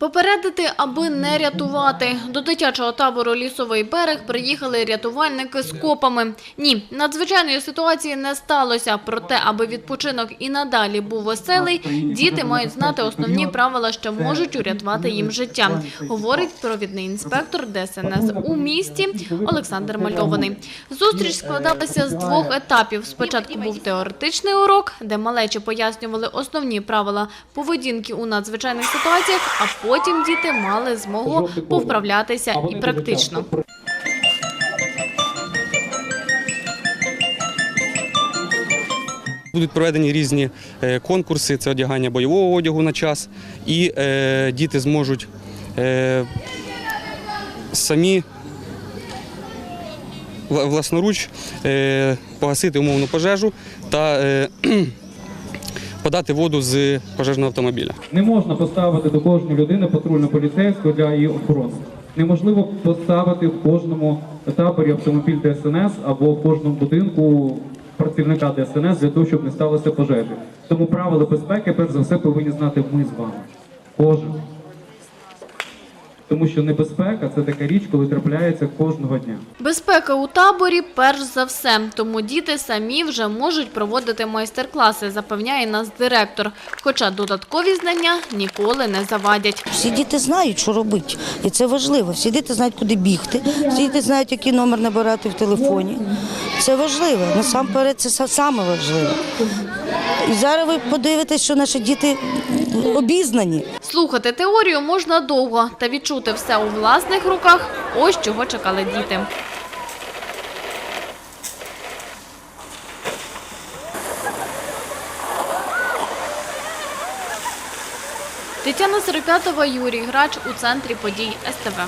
Попередити, аби не рятувати. До дитячого табору «Лісовий берег» приїхали рятувальники з копами. Ні, надзвичайної ситуації не сталося. Проте, аби відпочинок і надалі був веселий, діти мають знати основні правила, що можуть урятувати їм життя, говорить провідний інспектор ДСНС у місті Олександр Мальований. Зустріч складалася з двох етапів. Спочатку був теоретичний урок, де малечі пояснювали основні правила поведінки у надзвичайних ситуаціях, а потім діти мали змогу повправлятися і практично. Будуть проведені різні е, конкурси, це одягання бойового одягу на час, і е, діти зможуть е, самі власноруч е, погасити умовну пожежу та е, подати воду з пожежного автомобіля. Не можна поставити до кожної людини патрульну поліцейську для її охорони. Неможливо поставити в кожному таборі автомобіль ДСНС або в кожному будинку працівника ДСНС для того, щоб не сталося пожежі. Тому правила безпеки, перш за все, повинні знати ми з вами. Кожен. Тому що небезпека це така річ, коли трапляється кожного дня. Безпека у таборі перш за все, тому діти самі вже можуть проводити майстер-класи, запевняє нас директор. Хоча додаткові знання ніколи не завадять. Всі діти знають, що робити, і це важливо. Всі діти знають, куди бігти. Всі діти знають, який номер набирати в телефоні. Це важливо. Насамперед, це саме важливе. І зараз ви подивитесь, що наші діти обізнані. Слухати теорію можна довго та відчути все у власних руках. Ось чого чекали діти. Тетяна Серепятова, Юрій Грач у центрі подій СТВ.